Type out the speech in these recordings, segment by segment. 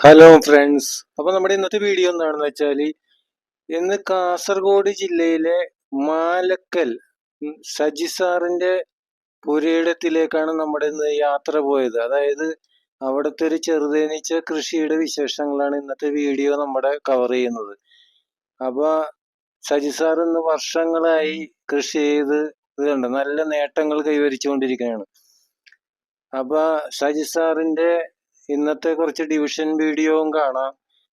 Hello friends. അപ്പൊ നമ്മുടെ ഇന്നത്തെ വീഡിയോ എന്താണെന്ന് വെച്ചാൽ ഇന്ന് കാസർഗോഡ് ജില്ലയിലെ മാലക്കൽ സജിസാറിന്റെ സജി സാറിന്റെ പുരയിടത്തിലേക്കാണ് നമ്മുടെ ഇന്ന് യാത്ര പോയത്. അതായത് അവിടുത്തെ ഒരു ചെറുതേനീച്ച കൃഷിയുടെ വിശേഷങ്ങളാണ് ഇന്നത്തെ വീഡിയോ നമ്മുടെ കവർ ചെയ്യുന്നത്. അപ്പൊ സജി സാർ ഇന്ന് വർഷങ്ങളായി കൃഷി ചെയ്ത് ഇത് കണ്ടോ നല്ല നേട്ടങ്ങൾ കൈവരിച്ചുകൊണ്ടിരിക്കുകയാണ്. അപ്പൊ സജി സാറിന്റെ ഇന്നത്തെ കുറച്ച് ഡിവിഷൻ വീഡിയോയും കാണാം.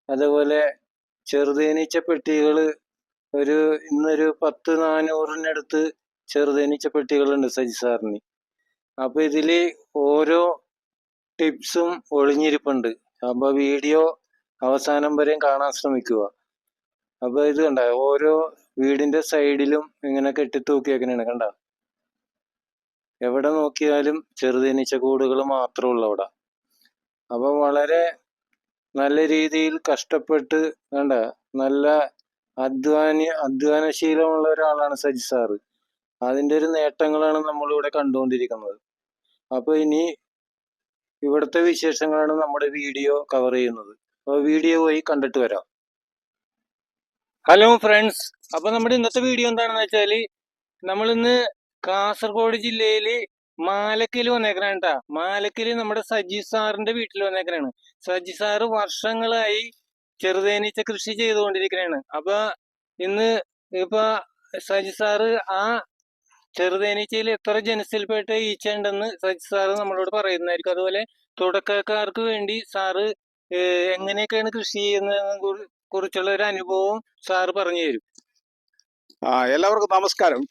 അതുപോലെ ചെറുതേനീച്ച പെട്ടികൾ ഒരു ഇന്നൊരു പത്ത് നാനൂറിനടുത്ത് ചെറുതേനീച്ച പെട്ടികളുണ്ട് സജി സാറിന്. അപ്പോൾ ഇതിൽ ഓരോ ടിപ്സും ഒളിഞ്ഞിരിപ്പുണ്ട്. അപ്പോൾ വീഡിയോ അവസാനം വരെയും കാണാൻ ശ്രമിക്കുക. അപ്പോൾ ഇത് കണ്ട? ഓരോ വീടിന്റെ സൈഡിലും ഇങ്ങനെ കെട്ടിത്തൂക്കിയേക്കണേണ് കണ്ട? എവിടെ നോക്കിയാലും ചെറുതേനീച്ച കൂടുകൾ മാത്രമേ ഉള്ളൂ അവിടെ അപ്പൊ വളരെ നല്ല രീതിയിൽ കഷ്ടപ്പെട്ട് വേണ്ട നല്ല അധ്വാനി അധ്വാനശീലമുള്ള ഒരാളാണ് സജി സാറ്. അതിന്റെ ഒരു നേട്ടങ്ങളാണ് നമ്മളിവിടെ കണ്ടുകൊണ്ടിരിക്കുന്നത്. അപ്പോൾ ഇനി ഇവിടുത്തെ വിശേഷങ്ങളാണ് നമ്മുടെ വീഡിയോ കവർ ചെയ്യുന്നത്. അപ്പോൾ വീഡിയോ പോയി കണ്ടിട്ട് വരാം. Hello friends. അപ്പൊ നമ്മുടെ ഇന്നത്തെ വീഡിയോ എന്താണെന്ന് വെച്ചാൽ നമ്മളിന്ന് കാസർഗോഡ് ജില്ലയിൽ മാലക്കൽ വന്നേക്കണ കേട്ടാ മാലക്കൽ നമ്മുടെ സജി സാറിന്റെ വീട്ടിൽ വന്നേക്കണാണ്. സജി സാറ് വർഷങ്ങളായി ചെറുതേനീച്ച കൃഷി ചെയ്തുകൊണ്ടിരിക്കണാണ്. അപ്പൊ ഇന്ന് ഇപ്പൊ സജി സാറ് ആ ചെറുതേനീച്ചയിൽ എത്ര ജനസിൽപ്പെട്ട ഈച്ച ഉണ്ടെന്ന് സജി സാറ് നമ്മളോട് പറയുന്നതായിരിക്കും. അതുപോലെ തുടക്കക്കാർക്ക് വേണ്ടി സാറ് എങ്ങനെയൊക്കെയാണ് കൃഷി ചെയ്യുന്നതിനെ കുറിച്ചുള്ള ഒരു അനുഭവം സാറ് പറഞ്ഞു തരും. ആ എല്ലാവർക്കും നമസ്കാരം.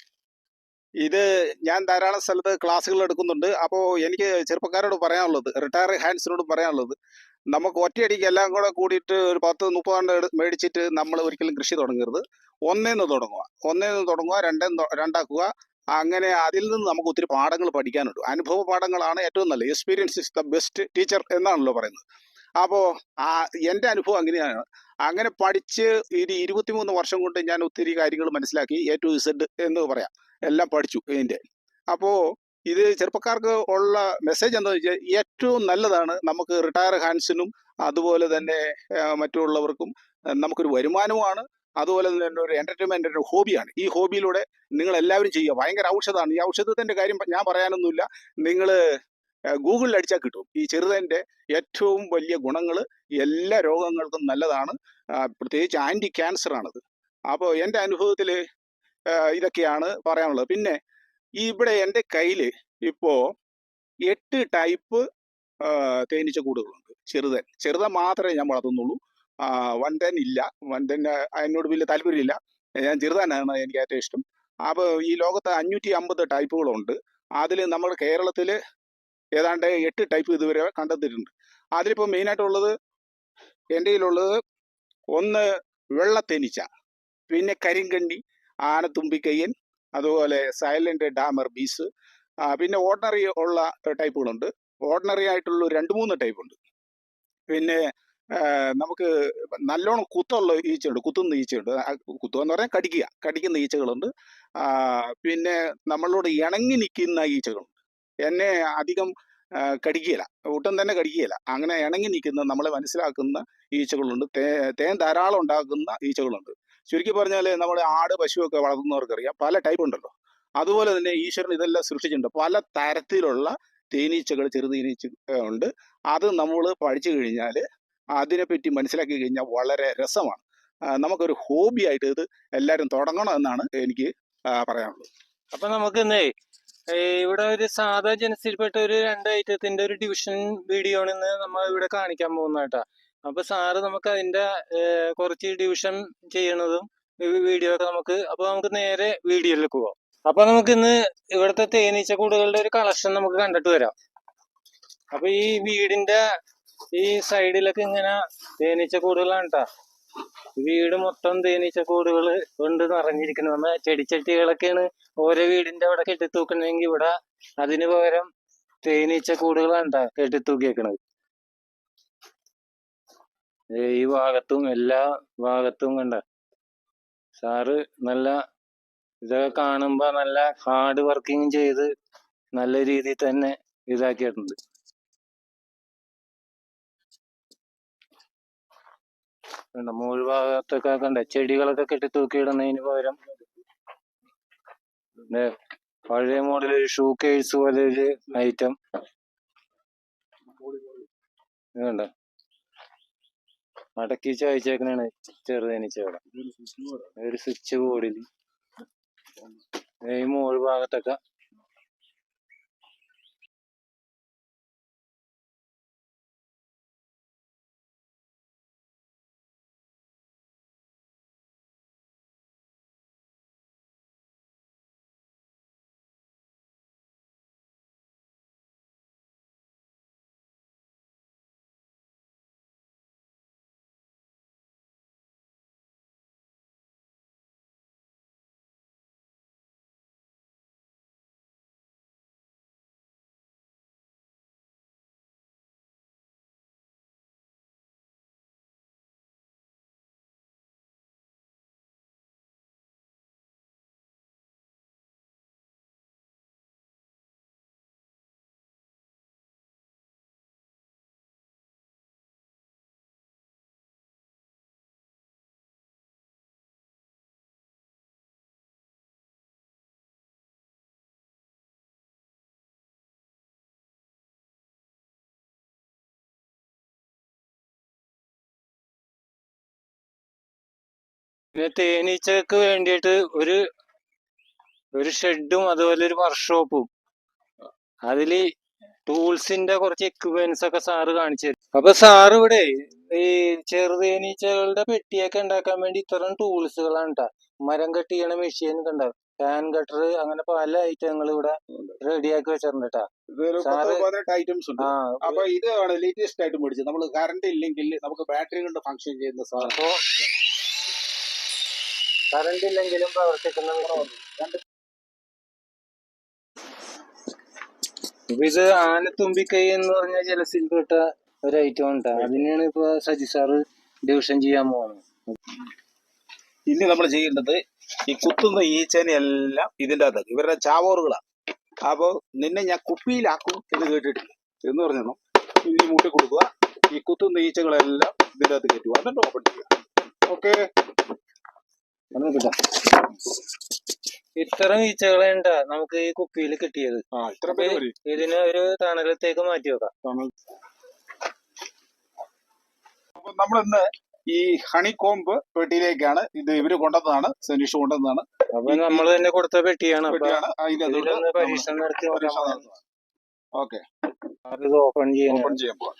ഇത് ഞാൻ ധാരാളം സ്ഥലത്ത് ക്ലാസ്സുകൾ എടുക്കുന്നുണ്ട്. അപ്പോൾ എനിക്ക് ചെറുപ്പക്കാരോട് പറയാനുള്ളത് റിട്ടയർ ഹാൻഡ്സിനോട് പറയാനുള്ളത് നമുക്ക് ഒറ്റയടിക്ക് എല്ലാം കൂടെ കൂടിയിട്ട് ഒരു പത്ത് മുപ്പതാണ്ട് മേടിച്ചിട്ട് നമ്മൾ ഒരിക്കലും കൃഷി തുടങ്ങരുത്. ഒന്നേന്ന് തുടങ്ങുക ഒന്നേന്ന് തുടങ്ങുക രണ്ടേ രണ്ടാക്കുക. അങ്ങനെ അതിൽ നിന്ന് നമുക്ക് ഒത്തിരി പാഠങ്ങൾ പഠിക്കാനുണ്ട്. അനുഭവ പാഠങ്ങളാണ് ഏറ്റവും നല്ലത്. Experience is the best teacher എന്നാണല്ലോ പറയുന്നത്. അപ്പോൾ ആ എന്റെ അനുഭവം അങ്ങനെയാണ്. അങ്ങനെ പഠിച്ച് ഇനി ഇരുപത്തിമൂന്ന് വർഷം കൊണ്ട് ഞാൻ ഒത്തിരി കാര്യങ്ങൾ മനസ്സിലാക്കി എ ടു ഇസഡ് എന്ന് പറയാം. എല്ലാം പഠിച്ചു ഇതിന്റെ. അപ്പോൾ ഇത് ചെറുപ്പക്കാർക്ക് ഉള്ള മെസ്സേജ് എന്താണെന്ന് വെച്ചാൽ ഏറ്റവും നല്ലതാണ് നമുക്ക് റിട്ടയർ ഹാൻഡ്സിനും അതുപോലെ തന്നെ മറ്റുള്ളവർക്കും നമുക്കൊരു വരുമാനമാണ് അതുപോലെ തന്നെ ഒരു എന്റർടൈൻമെന്റ് ഒരു ഹോബിയാണ് ഈ ഹോബിയിലൂടെ നിങ്ങൾ എല്ലാവരും ചെയ്യുക. ഭയങ്കര ഔഷധമാണ്. ഈ ഔഷധത്തിന്റെ കാര്യം ഞാൻ പറയാനൊന്നുമില്ല. നിങ്ങൾ ഗൂഗിളിൽ അടിച്ചാൽ കിട്ടും. ഈ ചെറുതന്റെ ഏറ്റവും വലിയ ഗുണങ്ങൾ എല്ലാ രോഗങ്ങൾക്കും നല്ലതാണ്. പ്രത്യേകിച്ച് ആന്റി ക്യാൻസർ ആണത്. അപ്പോൾ എന്റെ അനുഭവത്തിൽ ഇതൊക്കെയാണ് പറയാനുള്ളത്. പിന്നെ ഇവിടെ എന്റെ കയ്യിൽ ഇപ്പോൾ എട്ട് ടൈപ്പ് തേനീച്ച കൂടുകളുണ്ട്. ചെറുതൻ. ചെറുതൻ മാത്രമേ ഞാൻ വളർത്തുന്നുള്ളൂ. വൻതൻ ഇല്ല. വൻതൻ അതിനോട് വലിയ താല്പര്യമില്ല. ഞാൻ ചെറുതാനാണ് എനിക്ക് ഏറ്റവും ഇഷ്ടം. അപ്പോൾ ഈ ലോകത്ത് അഞ്ഞൂറ്റി അമ്പത് ടൈപ്പുകളുണ്ട്. അതിൽ നമ്മൾ കേരളത്തിൽ ഏതാണ്ട് എട്ട് ടൈപ്പ് ഇതുവരെ കണ്ടെത്തിയിട്ടുണ്ട്. അതിലിപ്പോൾ മെയിനായിട്ടുള്ളത് എന്റെ കയ്യിലുള്ളത് ഒന്ന് വെള്ളത്തേനീച്ച പിന്നെ കരിങ്കണ്ണി ആനത്തുമ്പിക്കയ്യൻ അതുപോലെ സൈലന്റ് ഡാമർ ബീസ് പിന്നെ ഓർഡിനറി ഉള്ള ടൈപ്പുകളുണ്ട്. ഓർഡിനറി ആയിട്ടുള്ള രണ്ട് മൂന്ന് ടൈപ്പ് ഉണ്ട് പിന്നെ നമുക്ക് നല്ലോണം കുത്തുള്ള ഈച്ചയുണ്ട് കുത്തുന്ന ഈച്ചയുണ്ട്. കുത്തു എന്ന് പറഞ്ഞാൽ കടിക്കുക കടിക്കുന്ന ഈച്ചകളുണ്ട്. പിന്നെ നമ്മളോട് ഇണങ്ങി നിൽക്കുന്ന ഈച്ചകളുണ്ട്. എന്നെ അധികം കടിക്കുകയില്ല ഒട്ടും തന്നെ കടിക്കുകയില്ല. അങ്ങനെ ഇണങ്ങി നിൽക്കുന്ന നമ്മളെ മനസ്സിലാക്കുന്ന ഈച്ചകളുണ്ട്. തേൻ ധാരാളം ഉണ്ടാക്കുന്ന ഈച്ചകളുണ്ട്. ചുരുക്കി പറഞ്ഞാൽ നമ്മൾ ആട് പശുവൊക്കെ വളർത്തുന്നവർക്കറിയാം പല ടൈപ്പ് ഉണ്ടല്ലോ. അതുപോലെ തന്നെ ഈശ്വരൻ ഇതെല്ലാം സൃഷ്ടിച്ചിട്ടുണ്ട്. പല തരത്തിലുള്ള തേനീച്ചകൾ ചെറു തേനീച്ച ഉണ്ട്. അത് നമ്മൾ പഠിച്ചു കഴിഞ്ഞാൽ അതിനെപ്പറ്റി മനസ്സിലാക്കി കഴിഞ്ഞാൽ വളരെ രസമാണ്. നമുക്കൊരു ഹോബി ആയിട്ട് ഇത് എല്ലാവരും തുടങ്ങണം എന്നാണ് എനിക്ക് പറയാനുള്ളത്. അപ്പൊ നമുക്ക് ഇവിടെ ഒരു സാധാ ജനസിൽപ്പെട്ട ഒരു രണ്ട് ഐറ്റത്തിന്റെ ഒരു ഡിവിഷൻ വീഡിയോ ആണ് ഇന്ന് നമ്മൾ ഇവിടെ കാണിക്കാൻ പോകുന്നത് കേട്ടാ അപ്പൊ സാറ് നമുക്ക് അതിന്റെ കുറച്ച് ഡിവിഷൻ ചെയ്യണതും വീഡിയോ ഒക്കെ നമുക്ക് അപ്പൊ നമുക്ക് നേരെ വീഡിയോയിലേക്ക് പോവാം. അപ്പൊ നമുക്ക് ഇന്ന് ഇവിടുത്തെ തേനീച്ച കൂടുകളുടെ ഒരു കളക്ഷൻ നമുക്ക് കണ്ടിട്ട് വരാം. അപ്പൊ ഈ വീടിന്റെ ഈ സൈഡിലൊക്കെ ഇങ്ങനെ തേനീച്ച കൂടുകളാണ് കേട്ടോ വീട് മൊത്തം തേനീച്ച കൂടുകൾ കൊണ്ട് നിറഞ്ഞിരിക്കുന്നത് നമ്മ ചെടിച്ചട്ടികളൊക്കെയാണ് ഓരോ വീടിന്റെ അവിടെ കെട്ടിത്തൂക്കണമെങ്കിൽ ഇവിടെ അതിന് പകരം തേനീച്ച കൂടുകളാണ് കേട്ടോ കെട്ടിത്തൂക്കിയേക്കണത്. ഈ ഭാഗത്തും എല്ലാ ഭാഗത്തും കണ്ട. സാറ് നല്ല ഇതൊക്കെ കാണുമ്പോ നല്ല ഹാർഡ് വർക്കിംഗ് ചെയ്ത് നല്ല രീതിയിൽ തന്നെ ഇതാക്കിയിട്ടുണ്ട്. മൂഴ് ഭാഗത്തൊക്കെ കണ്ട ചെടികളൊക്കെ കെട്ടി തൂക്കിയിടുന്നതിന് പകരം പഴയ മോഡൽ ഒരു ഷൂ കേസ് പോലെ ഒരു ഐറ്റം കണ്ട മടക്കി ചായച്ചേക്കണാണ് ചെറുതേനീച്ചകളെ ഒരു സ്വിച്ച് ബോർഡിൽ ഈ മുകൾ ഭാഗത്തൊക്കെ പിന്നെ തേനീച്ചക്ക് വേണ്ടിയിട്ട് ഒരു ഒരു ഷെഡും അതുപോലെ ഒരു വർക്ക്ഷോപ്പും. അതിൽ ടൂൾസിന്റെ കുറച്ച് എക്യുപ്മെന്റ്സ് ഒക്കെ സാറ് കാണിച്ചു തരും. അപ്പൊ സാറ് ഇവിടെ ഈ ചെറുതേനീച്ചകളുടെ പെട്ടിയൊക്കെ ഉണ്ടാക്കാൻ വേണ്ടി ഇത്തരം ടൂൾസുകളാണ് കേട്ടോ മരം കട്ട് ചെയ്യണ മെഷീൻ കണ്ട ഫാൻ കട്ടർ അങ്ങനെ പല ഐറ്റങ്ങൾ ഇവിടെ റെഡിയാക്കി വെച്ചിട്ടുണ്ട് അപ്പൊ ഇത് ലേറ്റസ്റ്റ് ആയിട്ട് മേടിച്ചത്. നമ്മൾ കറണ്ട് ഇല്ലെങ്കിൽ നമുക്ക് ബാറ്ററി കൊണ്ട് ഫംഗ്ഷൻ ചെയ്യുന്ന സാധനം. കറണ്ട് ഇല്ലെങ്കിലും പ്രവർത്തിക്കുന്ന ഇത് ഇപ്പൊ ഇത് ആനത്തുമ്പിക്കൈ എന്ന് പറഞ്ഞ ജലസിൽ പെട്ട ഒരു ഐറ്റം ഉണ്ട്. അതിനെയാണ് ഇപ്പൊ സജി സാറ് ഡിവിഷൻ ചെയ്യാൻ പോകുന്നത്. ഇനി നമ്മൾ ചെയ്യേണ്ടത് ഈ കുത്തുന്ന ഈച്ചനെ എല്ലാം ഇതിന്റെ അകത്ത് ഇവരുടെ ചാവോറുകളാണ് അപ്പൊ നിന്നെ ഞാൻ കുപ്പിയിലാക്കും എന്ന് കേട്ടിട്ടില്ല. എന്ന് പറഞ്ഞു ഇനി മൂട്ടി കൊടുക്കുക. ഈ കുത്തുന്ന ഈച്ചകളെല്ലാം ഇതിന്റെ അകത്ത് കയറ്റുക. എന്നിട്ട് ഓപ്പൺ ചെയ്യുക. ഓക്കെ ഇത്തരം ഈച്ചകളെ ഉണ്ടാ നമുക്ക് ഈ കുപ്പിയിൽ കിട്ടിയത്? ഇതിന് ഒരു തണലത്തേക്ക് മാറ്റി വെക്കാം. അപ്പൊ നമ്മളിന്ന് ഈ ഹണി കോമ്പ് പെട്ടിയിലേക്കാണ് ഇത് ഇവർ കൊണ്ടതാണ് സനീഷ് കൊണ്ടുവന്നതാണ്. അപ്പൊ നമ്മൾ തന്നെ കൊടുത്ത പെട്ടിയാണ്. പരീക്ഷണം നടത്തി ഓക്കെ. ഇത് ഓപ്പൺ ചെയ്യാൻ ഓപ്പൺ ചെയ്യാൻ പോവാം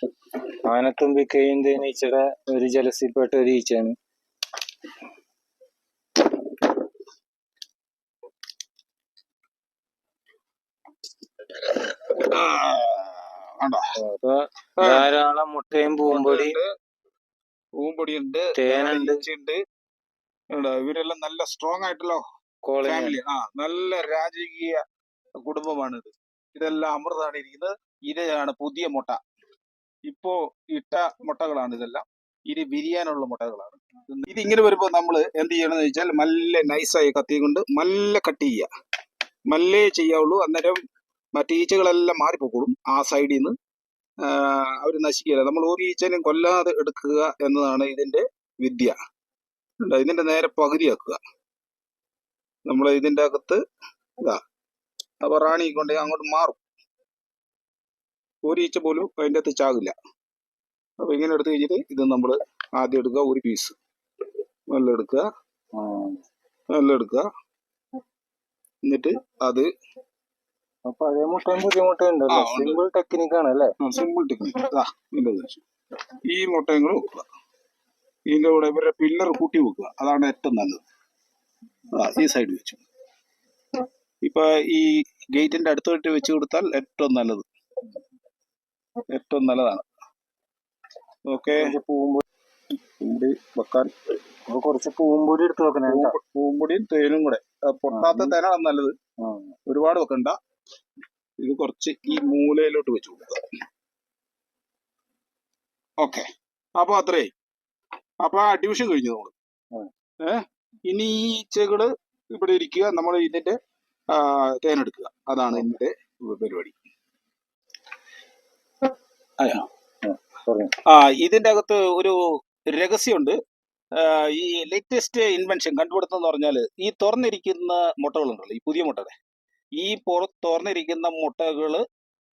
തേനീച്ചയുടെ ഒരു ജലസിൽപ്പെട്ട ഒരു ഈച്ചയാണ്. ധാരാളം മുട്ടയും പൂമ്പൊടി പൂമ്പൊടിയുണ്ട് തേനുണ്ട് ഈച്ചയുണ്ട് ഉണ്ട്. ഇവരെല്ലാം നല്ല സ്ട്രോങ് ആയിട്ടുള്ള ഫാമിലി ആ. നല്ല രാജകീയ കുടുംബമാണ് ഇത് ഇതെല്ലാം അമൃതാണ് ഇരിക്കുന്നത്. ഇതാണ് പുതിയ മുട്ട. ഇപ്പോ ഇട്ട മുട്ടകളാണ് ഇതെല്ലാം. ഇനി വിരിയാനുള്ള മുട്ടകളാണ്. ഇത് ഇങ്ങനെ വരുമ്പോ നമ്മൾ എന്ത് ചെയ്യണമെന്ന് വെച്ചാൽ നല്ല നൈസായി കത്തി കൊണ്ട് നല്ല കട്ട് ചെയ്യുക. മല്ലേ ചെയ്യാവുള്ളൂ. അന്നേരം മറ്റേ ഈച്ചകളെല്ലാം മാറിപ്പോക്കോളും ആ സൈഡിൽ നിന്ന് അവർ നശിക്കില്ല നമ്മൾ ഒരു ഈച്ചനും കൊല്ലാതെ എടുക്കുക എന്നതാണ് ഇതിന്റെ വിദ്യ. ഇതിന്റെ നേരെ പകുതിയാക്കുക. നമ്മൾ ഇതിന്റെ അകത്ത് ഇതാ. അപ്പൊ റാണി കൊണ്ട് അങ്ങോട്ട് മാറും. ഒരു ഈച്ച പോലും അതിന്റെ അകത്ത് ചാകില്ല. അപ്പൊ ഇങ്ങനെ എടുത്തു കഴിഞ്ഞിട്ട് ഇത് നമ്മൾ ആദ്യം എടുക്കുക ഒരു പീസ് നല്ല എടുക്കുക. നല്ല എടുക്കുക. എന്നിട്ട് അത് പഴയ മുട്ടയും പുതിയ മുട്ടയും ഉണ്ടല്ലോ. സിമ്പിൾ ടെക്നിക് ആണ് അല്ലേ? സിമ്പിൾ ടെക്നിക് ഈ മുട്ടയും കൂടെ വെക്കുക. ഇതിന്റെ കൂടെ ഇവരുടെ പില്ലർ കൂട്ടി വെക്കുക. അതാണ് ഏറ്റവും നല്ലത്. ആ ഈ സൈഡ് വെച്ചു. ഇപ്പൊ ഈ ഗേറ്റിന്റെ അടുത്തോട്ട് വെച്ച് കൊടുത്താൽ ഏറ്റവും നല്ലത്. ഏറ്റവും നല്ലതാണ്. ഓക്കെ. പൂമ്പൊടി വെക്കാൻ. കുറച്ച് പൂമ്പൊടി എടുത്ത് വെക്കണേ പൂമ്പൊടിയും തേനും കൂടെ. പൊട്ടാത്ത തേനാണ് നല്ലത്. ഒരുപാട് വെക്കണ്ട. ഇത് കുറച്ച് ഈ മൂലയിലോട്ട് വെച്ച് കൊടുക്കുക. ഓക്കെ അപ്പൊ അത്രേ അപ്പൊ ആ ഡിവിഷൻ കഴിഞ്ഞു നമ്മൾ. ഏഹ് ഇനി ഈ ഈച്ചകൾ ഇവിടെ ഇരിക്കുക. നമ്മൾ ഇതിന്റെ തേനെടുക്കുക അതാണ് ഇതിന്റെ പരിപാടി. ആ ഇതിന്റെ അകത്ത് ഒരു രഹസ്യമുണ്ട്. ഈ ലേറ്റസ്റ്റ് ഇൻവെൻഷൻ കണ്ടുപിടുത്തം എന്ന് പറഞ്ഞാൽ ഈ തുറന്നിരിക്കുന്ന മുട്ടകളുണ്ടല്ലോ ഈ പുതിയ മുട്ടകൾ ഈ പുറ തുറന്നിരിക്കുന്ന മുട്ടകൾ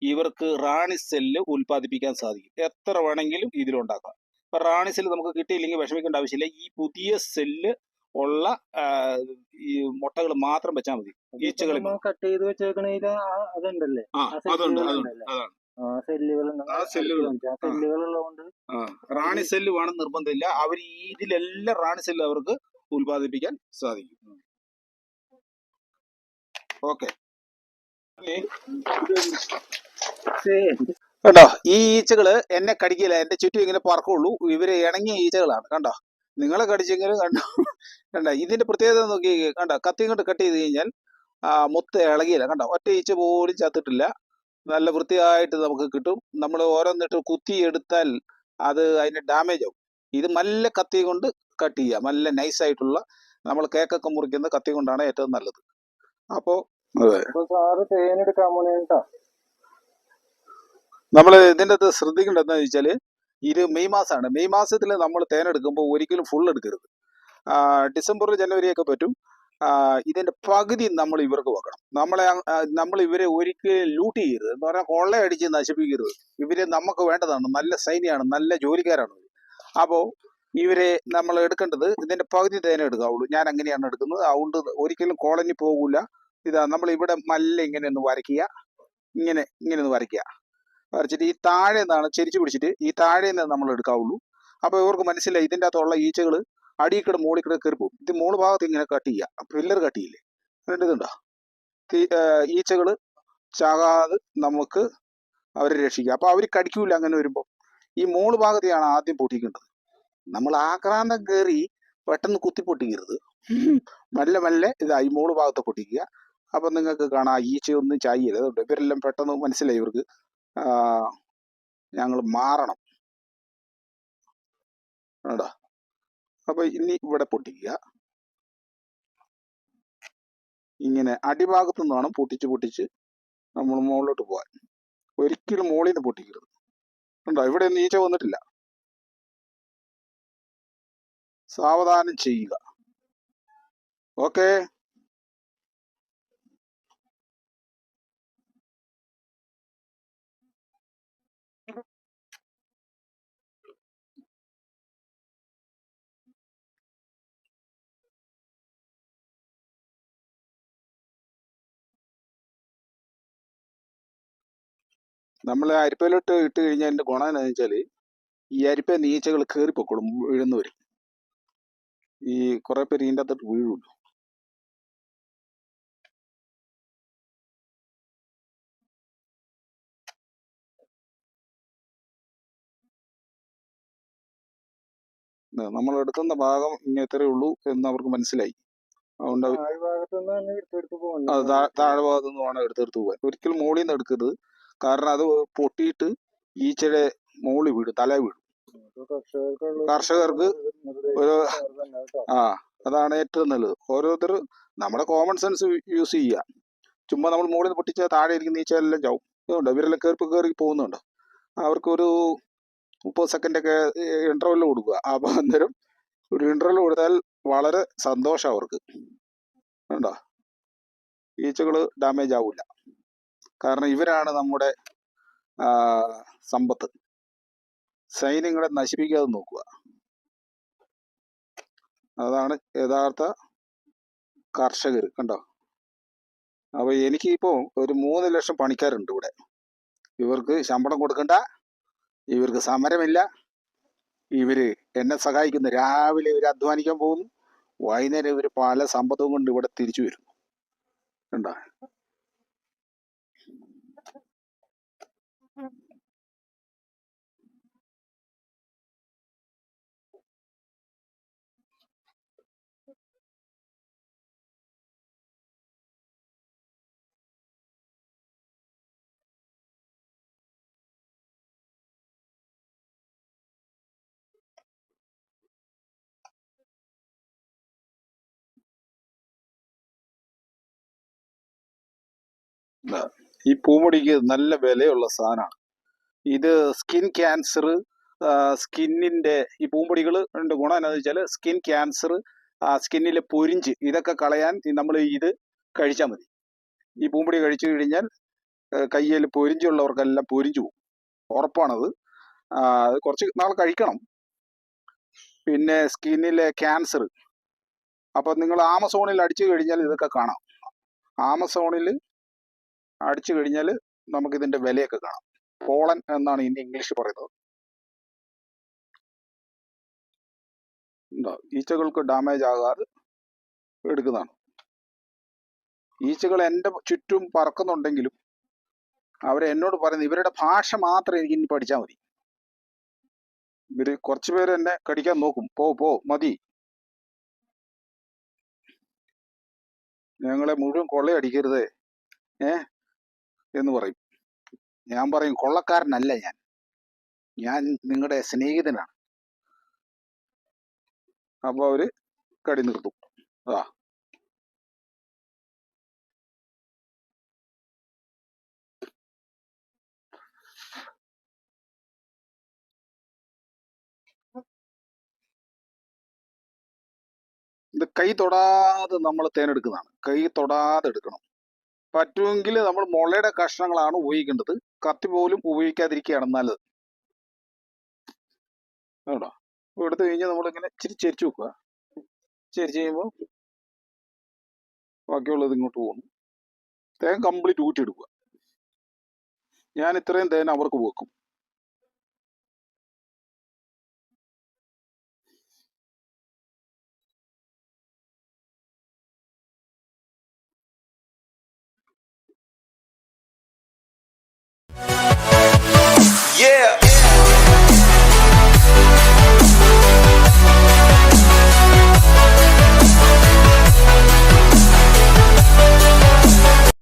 ഇവർക്ക് റാണി സെല്ല് ഉൽപ്പാദിപ്പിക്കാൻ സാധിക്കും. എത്ര വേണമെങ്കിലും ഇതിലുണ്ടാക്കാം. അപ്പൊ റാണി സെല്ല് നമുക്ക് കിട്ടിയില്ലെങ്കിൽ വിഷമിക്കേണ്ട ആവശ്യമില്ല. ഈ പുതിയ സെല്ല് ഉള്ള ഈ മുട്ടകൾ മാത്രം വെച്ചാൽ മതി. ഈച്ചകളിൽ കട്ട് ചെയ്ത് വെച്ചേക്കണേൽ അതുണ്ടല്ലേ? ആ സെല്ലുകൾ റാണി സെല്ല് വേണം നിർബന്ധമില്ല. അവർ ഇതിലെല്ലാം റാണി സെല്ല് അവർക്ക് ഉൽപാദിപ്പിക്കാൻ സാധിക്കും. ഓക്കെ. കണ്ടോ? ഈ ഈച്ചകൾ എന്നെ കടിക്കില്ല. എന്റെ ചുറ്റും ഇങ്ങനെ പറക്കുള്ളൂ. ഇവർ ഇണങ്ങിയ ഈച്ചകളാണ്. കണ്ടോ? നിങ്ങളെ കടിച്ചെങ്കിലും കണ്ടോ? കണ്ട? ഇതിന്റെ പ്രത്യേകത നോക്കി കണ്ടോ? കത്തി കൊണ്ട് കട്ട് ചെയ്ത് കഴിഞ്ഞാൽ മുത്ത് ഇളകിയില്ല. കണ്ടോ? ഒറ്റ ഈച്ച പോലും ചത്തിട്ടില്ല. നല്ല വൃത്തിയായിട്ട് നമുക്ക് കിട്ടും. നമ്മൾ ഓരോന്നിട്ട് കുത്തി എടുത്താൽ അത് അതിന് ഡാമേജ് ആവും. ഇത് നല്ല കത്തി കൊണ്ട് കട്ട് ചെയ്യുക. നല്ല നൈസായിട്ടുള്ള നമ്മൾ കേക്കൊക്കെ മുറിക്കുന്ന കത്തി കൊണ്ടാണ് ഏറ്റവും നല്ലത്. അപ്പോ അതെ അപ്പൊ സാറ് തേനെടുക്കാൻ പോണേട്ടാ നമ്മൾ ഇതിന്റെ അത് ശ്രദ്ധിക്കേണ്ടത് എന്താണെന്ന് വെച്ചാൽ ഇത് മെയ് മാസമാണ് മെയ് മാസത്തിൽ നമ്മൾ തേനെടുക്കുമ്പോൾ ഒരിക്കലും ഫുൾ എടുക്കരുത്. ഡിസംബർ ജനുവരി ഒക്കെ പറ്റും. ഇതിന്റെ പകുതി നമ്മൾ ഇവർക്ക് വെക്കണം. നമ്മളെ നമ്മൾ ഇവരെ ഒരിക്കലും ലൂട്ട് ചെയ്യരുത്. എന്ന് പറഞ്ഞാൽ കൊള്ളയടിച്ച് നശിപ്പിക്കരുത്. ഇവരെ നമുക്ക് വേണ്ടതാണ്. നല്ല സൈന്യമാണ് നല്ല ജോലിക്കാരാണ്. അപ്പോൾ ഇവരെ നമ്മൾ എടുക്കേണ്ടത് ഇതിന്റെ പകുതി തേനെ എടുക്കാവുള്ളൂ. ഞാൻ അങ്ങനെയാണ് എടുക്കുന്നത്. അതുകൊണ്ട് ഒരിക്കലും കോളനി പോകൂല. ഇതാ നമ്മൾ ഇവിടെ മല്ല ഇങ്ങനെ ഒന്ന് വരയ്ക്കുക. ഇങ്ങനെ ഇങ്ങനെ ഒന്ന് വരയ്ക്കുക. വരച്ചിട്ട് ഈ താഴെ നിന്നാണ് ചെരിച്ചു പിടിച്ചിട്ട് ഈ താഴെ നിന്ന് നമ്മൾ എടുക്കാവുള്ളൂ. അപ്പൊ ഇവർക്ക് മനസ്സിലായി ഇതിന്റെ അകത്തുള്ള ഈച്ചകൾ അടിയിക്കട മോളിക്കട കൂടെ കയറി പോകും. ഇത് മോൾ ഭാഗത്ത് ഇങ്ങനെ കട്ട് ചെയ്യുക. പില്ലർ കട്ട് ചെയ്യില്ലേ? എന്നിട്ട് ഇതുണ്ടോ? ഈച്ചകൾ ചാകാതെ നമുക്ക് അവരെ രക്ഷിക്കുക. അപ്പൊ അവർ കടിക്കൂല അങ്ങനെ വരുമ്പോൾ ഈ മോൾ ഭാഗത്തെയാണ് ആദ്യം പൊട്ടിക്കേണ്ടത്. നമ്മൾ ആക്രാന്തം കയറി പെട്ടെന്ന് കുത്തി പൊട്ടിക്കരുത് മെല്ലെ മെല്ലെ ഇതാ ഈ മോൾ ഭാഗത്ത് പൊട്ടിക്കുക. അപ്പൊ നിങ്ങൾക്ക് കാണാം ഈച്ചയൊന്നും ചായയില്ല? അതുകൊണ്ട് ഇവരെല്ലാം പെട്ടെന്ന് മനസ്സിലായി ഇവർക്ക്. ഞങ്ങൾ മാറണം. കേട്ടോ അപ്പൊ ഇനി ഇവിടെ പൊട്ടിക്കുക. ഇങ്ങനെ അടിഭാഗത്തു നിന്നാണ് പൊട്ടിച്ച് പൊട്ടിച്ച് നമ്മൾ മുകളിലോട്ട് പോകാൻ. ഒരിക്കലും മുകളിൽ നിന്ന് പൊട്ടിക്കരുത്. ഉണ്ടോ ഇവിടെ ഒന്നും ഈച്ച വന്നിട്ടില്ല. സാവധാനം ചെയ്യുക. ഓക്കെ? നമ്മൾ അരിപ്പയിലോട്ട് ഇട്ട് കഴിഞ്ഞാൽ അതിന്റെ ഗുണം എന്താണെന്ന് വെച്ചാൽ ഈ അരിപ്പ നീച്ചകൾ കയറിപ്പോക്കോളും വീഴുന്നവർ ഈ കുറെ പേര് ഇതിന്റെ അകത്തോട്ട് വീഴുള്ളൂ നമ്മൾ എടുക്കുന്ന ഭാഗം ഇനി ഇത്രയേ ഉള്ളൂ എന്ന് അവർക്ക് മനസ്സിലായി. അതുകൊണ്ട് താഴ്ഭാഗത്തു തന്നെ എടുത്തെടുത്ത് പോകുന്നത് പോകുന്നു താ- താഴെ ഭാഗത്തു നിന്ന് വേണം എടുത്തെടുത്ത് പോകാൻ. ഒരിക്കലും മുകളിൽ നിന്ന് എടുക്കരുത്. കാരണം അത് പൊട്ടിയിട്ട് ഈച്ചയുടെ മുകളിൽ വീഴും തല വീഴും. കർഷകർക്ക് ഒരു. ആ അതാണ് ഏറ്റവും നല്ലത്. ഓരോരുത്തർ നമ്മുടെ കോമൺ സെൻസ് യൂസ് ചെയ്യുക ചുമ്മാ നമ്മൾ മുകളിൽ നിന്ന് പൊട്ടിച്ചാൽ താഴെ ഇരിക്കുന്ന ഈച്ചയെല്ലാം ചാവും. അതുകൊണ്ട് ഇവരെല്ലാം കയറി കയറി പോകുന്നുണ്ട്? അവർക്കൊരു മുപ്പത് സെക്കൻഡൊക്കെ ഒക്കെ ഇന്റർവെൽ കൊടുക്കുക. അപ്പൊ അന്നേരം ഒരു ഇന്റർവെൽ കൊടുത്താൽ വളരെ സന്തോഷം അവർക്ക്. കണ്ടോ? ഈച്ചകൾ ഡാമേജ് ആവില്ല കാരണം ഇവരാണ് നമ്മുടെ സമ്പത്ത്. സൈന്യങ്ങളെ നശിപ്പിക്കാതെ നോക്കുക. അതാണ് യഥാർത്ഥ കർഷകർ കണ്ടോ? അപ്പൊ എനിക്കിപ്പോ ഒരു മൂന്ന് ലക്ഷം പണിക്കാരുണ്ട് ഇവിടെ. ഇവർക്ക് ശമ്പളം കൊടുക്കണ്ട ഇവർക്ക് സമരമില്ല. ഇവർ എന്നെ സഹായിക്കുന്നു രാവിലെ ഇവർ അധ്വാനിക്കാൻ പോകുന്നു. വൈകുന്നേരം ഇവർ പല സമ്പത്തും കൊണ്ട് ഇവിടെ തിരിച്ചു വരുന്നു കണ്ടോ? ഈ പൂമുടിക്ക് നല്ല വിലയുള്ള സാധനമാണ്. ഇത് സ്കിൻ ക്യാൻസർ സ്കിന്നിന്റെ ഈ പൂമ്പൊടികൾ ഗുണം എന്താണെന്ന് വെച്ചാൽ സ്കിൻ ക്യാൻസർ സ്കിന്നിലെ പൊരിഞ്ച് ഇതൊക്കെ കളയാൻ നമ്മൾ ഇത് കഴിച്ചാൽ മതി. ഈ പൂമ്പൊടി കഴിച്ചു കഴിഞ്ഞാൽ കയ്യിൽ പൊരിഞ്ചുള്ളവർക്കെല്ലാം പൊരിഞ്ചു പോകും. ഉറപ്പാണത്. കുറച്ച് നാൾ കഴിക്കണം. പിന്നെ സ്കിന്നിലെ ക്യാൻസർ അപ്പോൾ നിങ്ങൾ ആമസോണിൽ അടിച്ചു കഴിഞ്ഞാൽ ഇതൊക്കെ കാണാം. ആമസോണിൽ അടിച്ചു കഴിഞ്ഞാൽ നമുക്ക് ഇതിന്റെ വിലയൊക്കെ കാണാം. പോളൻ എന്നാണ് ഇനി ഇംഗ്ലീഷ് പറയുന്നത്. ഈച്ചകൾക്ക് ഡാമേജ് ആകാതെ എടുക്കുന്നതാണ്. ഈച്ചകൾ എന്റെ ചുറ്റും പറക്കുന്നുണ്ടെങ്കിലും അവരെ എന്നോട് പറയുന്നത് ഇവരുടെ ഭാഷ മാത്രം എനിക്ക് ഇനി പഠിച്ചാൽ മതി. ഇവർ കുറച്ചു പേര് എന്നെ കടിക്കാൻ നോക്കും. പോ പോ മതി. ഞങ്ങളെ മുഴുവൻ കൊള്ളയടിക്കരുതേ. ഏ? എന്ന് പറയും. ഞാൻ പറയും കൊള്ളക്കാരനല്ല ഞാൻ. ഞാൻ നിങ്ങളുടെ സ്നേഹിതനാണ്. അപ്പൊ അവർ കടി നിർത്തും. ആ. ഇത് കൈ തൊടാതെ നമ്മൾ തേനെടുക്കുന്നതാണ്. കൈ തൊടാതെ എടുക്കണം. പറ്റുമെങ്കിൽ നമ്മൾ മുളയുടെ കഷ്ണങ്ങളാണ് ഉപയോഗിക്കേണ്ടത്. കത്തി പോലും ഉപയോഗിക്കാതിരിക്കുകയാണ് നല്ലത്. കേട്ടോ എടുത്തു കഴിഞ്ഞാൽ നമ്മളിങ്ങനെ ഇച്ചിരി ചെരിച്ചു വെക്കുക. ചെരിച്ച് കഴിയുമ്പോൾ ബാക്കിയുള്ളത് ഇങ്ങോട്ട് പോകുന്നു. തേൻ കംപ്ലീറ്റ് ഊറ്റിയെടുക്കുക. ഞാൻ ഇത്രയും തേൻ അവർക്ക് വെക്കും. Yeah.